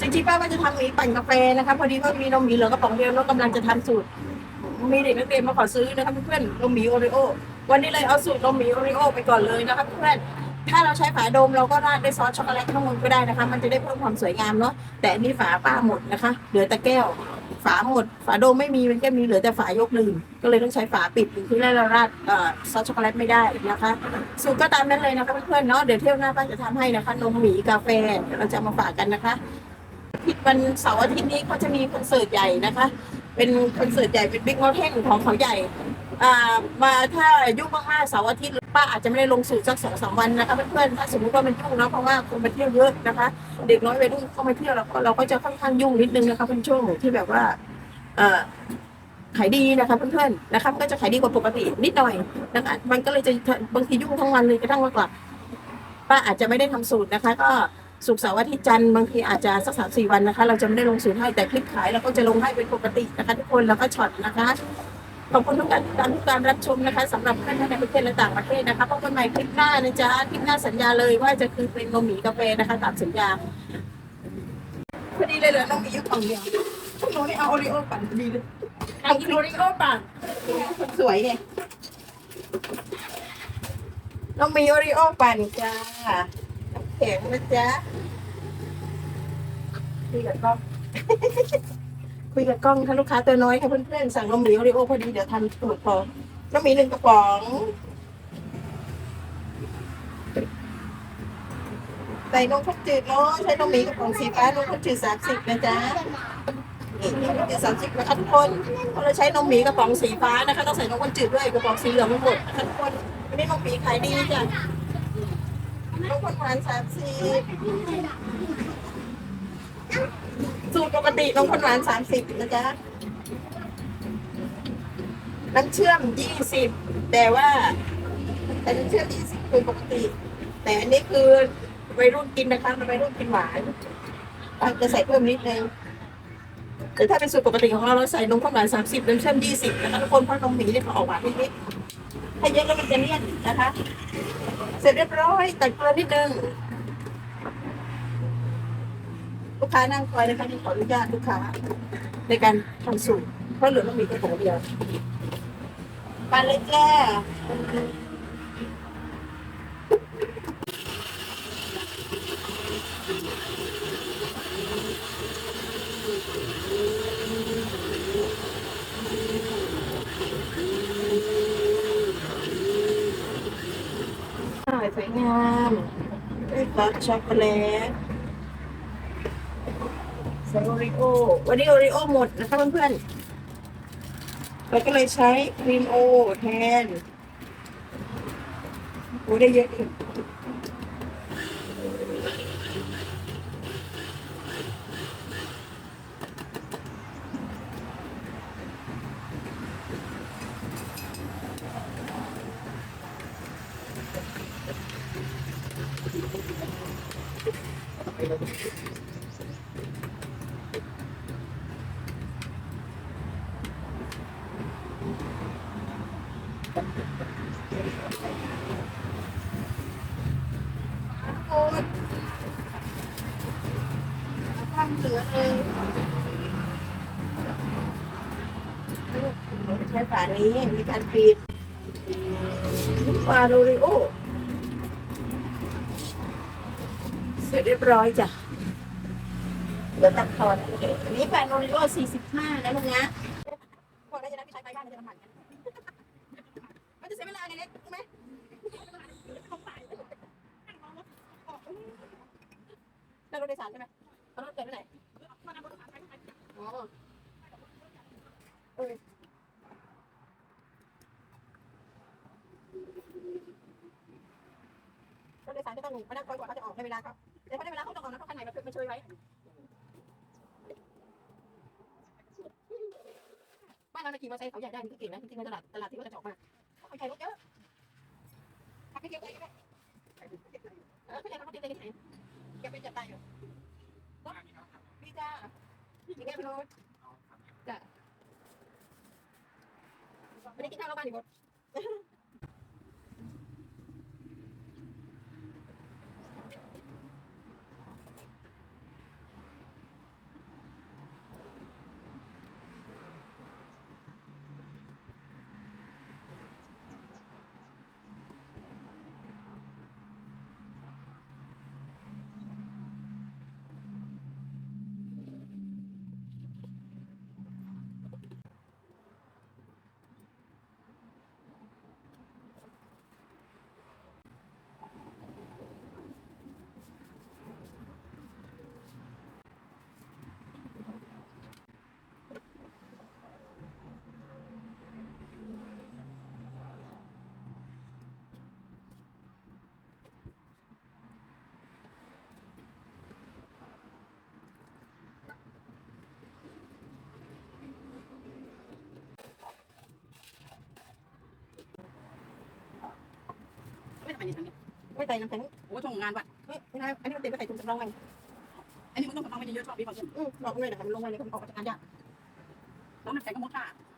จริงๆป้าว่าจะทำหมีปั่นกาแฟนะคะพอดีว่ามีนมหมีเหลือกระป๋องเดียวแล้วกำลังจะทำสูตร มีเด็กนักเรียนมาขอซื้อนะคะเพื่อนๆนมหมีโอริโอวันนี้เลยเอาสูตรนมหมีโอริโอไปก่อนเลยนะคะเพื่อนถ้าเราใช้ฝาโดมเราก็ราดด้วยซอสช็อกโกแลตข้างบนก็ได้นะคะ มันจะได้เพิ่มความสวยงามเนาะแต่อันนี้ฝาป้าหมดนะคะ เหลือแต่แก้ว ฝาหมด ฝาโดมไม่มีมันแค่มีเหลือแต่ฝายกลืมก็เลยต้องใช้ฝาปิดถึงที่แรกเราราดซอสช็อกโกแลตไม่ได้นะคะสูตรก็ตามนั้นเลยนะคะเพื่อนๆเนาะเดี๋ยวเที่ยวหน้าป้าจะทำให้นะคะนมหมีกาแฟเราจะมาฝากกันนะคะ ทิตย์วันเสาร์อาทิตย์นี้เขาจะมีคอนเสิร์ตใหญ่นะคะ เป็นคอนเสิร์ตใหญ่เป็นบิ๊กมอเทนของเขาใหญ่อ่ามาถ้ายุ่งมากๆเสาร์อาทิตย์ป้าอาจจะไม่ได้ลงสูตรสักสองสามวันนะคะเพื่อนๆถ้าสมมติว่ามันยุ่งเนาะเพราะว่าคนมาเที่ยวเยอะนะคะ เด็กน้อยวัยรุ่นเข้ามาเที่ยวเราก็เราก็จะค่อนข้างยุ่งนิดนึงนะคะเป็นช่วงที่แบบว่าเอ่อขายดีนะคะเพื่อนๆนะคะก็จะขายดีกว่าปกตินิดหน่อยนะคะมันก็เลยจะบางทียุ่งทั้งวันเลยกระทั่งว่ากลับป้าอาจจะไม่ได้ทำสูตรนะคะ ก็ สุกร์เสาร์อาทิตย์จันทร์บางทีอาจจะสักสามสี่วันนะคะ เราจะไม่ได้ลงสูตรให้แต่คลิปขายเราก็จะลงให้เป็นปกตินะคะทุกคนแล้วก็ช็อตนะคะขอบคุณทุกการติดตามทุกการรับชมนะคะสำหรับท่านในประเทศและต่างประเทศนะคะพบกันใหม่คลิปหน้านะจ๊ะคลิปหน้าสัญญาเลยว่าจะคือเป็นนมหมีกาแฟนะคะตามสัญญาพอดีเลยเหรอนมหมีอยู่กล่องเดียวพวกหนูนี่เอาโอริโอปั่นพอดีเลยเอาโอริโอปั่นสวยเนี่ยนมหมีโอริโอปั่นจ้าน้ำแข็งนะจ๊ะ คุยกับกล้อง คุยกับกล้องถ้าลูกค้าตัวน้อยค่ะเพื่อนๆสั่งนมหมีโอริโอพอดีเดี๋ยวทำสูตรพอนมหมีหนึ่งกระป๋อง ใส่นมข้นจืดเนาะใช้นมหมีกระป๋องสีฟ้านมข้นจืดสามสิบนะจ๊ะนี่นมข้นจืดสามสิบนะคะทุกคนเพราะเราใช้นมหมีกระป๋องสีฟ้านะคะต้องใส่นมข้นจืดด้วยกระป๋องสีเหลืองไม่หมดนะคะทุกคนวันนี้นมหมีขายดีจ้ะนมข้นหวานสามสิบ สูตรปกตินมข้นหวานสามสิบนะจ๊ะน้ำเชื่อมยี่สิบแต่ว่า แต่น้ำเชื่อมยี่สิบคือปกติ แต่อันนี้คือวัยรุ่นกินนะคะวัยรุ่นกินหวานอาจจะใส่เพิ่มนิดนึงแต่ถ้าเป็นสูตรปกติของเราเราใส่นมข้นหวานสามสิบน้ำเชื่อมยี่สิบนะคะทุกคนเพราะนมหมีเนี่ยเขาออกหวานนิดๆถ้าเยอะแล้วมันจะเลี่ยนนะคะ เสร็จเรียบร้อยแตัดเกลือนิดนึง ลูกค้านั่งคอยนะคะที่ขออนุญาตลูกค้า ในการทำสูตรเพราะเหลือต้องมีแค่ของเดียวปลาเล็กแก่สวยงามด้วยซอสช็อกโกแลต ใส่โอริโอวันนี้โอริโอหมดนะคะเพื่อนๆเราก็เลยใช้ครีมโอแทนโอ้ได้เยอะอีก โอ้ยทำเหลือเลยใช้ฝานี้มีการปิดฝาโอริโอ เสร็จเรียบร้อยจ้ะเดี๋ยวตัดทอนอันนี้แฟนโอริโอ45นะมึงนะพอได้จะได้ไปใช้ไปบ้านมันจะทำหมันกันะ เล็กใช่ไหมนั่งรถโดยสารใช่ไหมเอารถเกิดที่ไหนอ๋อเออรถโดยสารก็ต้องมานั่งคอยกว่าเขาจะออกในเวลาครับแต่พอได้เวลาเขาต้ออกนะเพราะข้างในมันมันเชยไว้บ้านเราขี่มอเตอร์ไซค์เขาใหญ่ได้นี่ก็เก่งนะจริงๆในตลาดตลาดที่ว่าจะออกมาเขาใช้รถเยอะ ไปเก็บไปก็ได้เออไม่ใช่รถเก็บไปที่ไหนเก็บไปจับตายอยู่รถพี่จ้าพี่แก้พี่รถจ้ะไม่ได้กินข้าวแล้วบ้านอีกหมด ไม่ใส่น้ำแข็งโอ้ส่งงานว่ะเฮ้ยไม่ได้อันนี้มันเต็มไปใส่ถุงสำรองไงอันนี้มันต้องกำลังไม่เยอะๆชอบดีกว่าเพื่อนอืมบอกเลยนะคะมันลงไปเลยมันออกจากการยากแล้วน้ำแข็งก็มดค่ะอ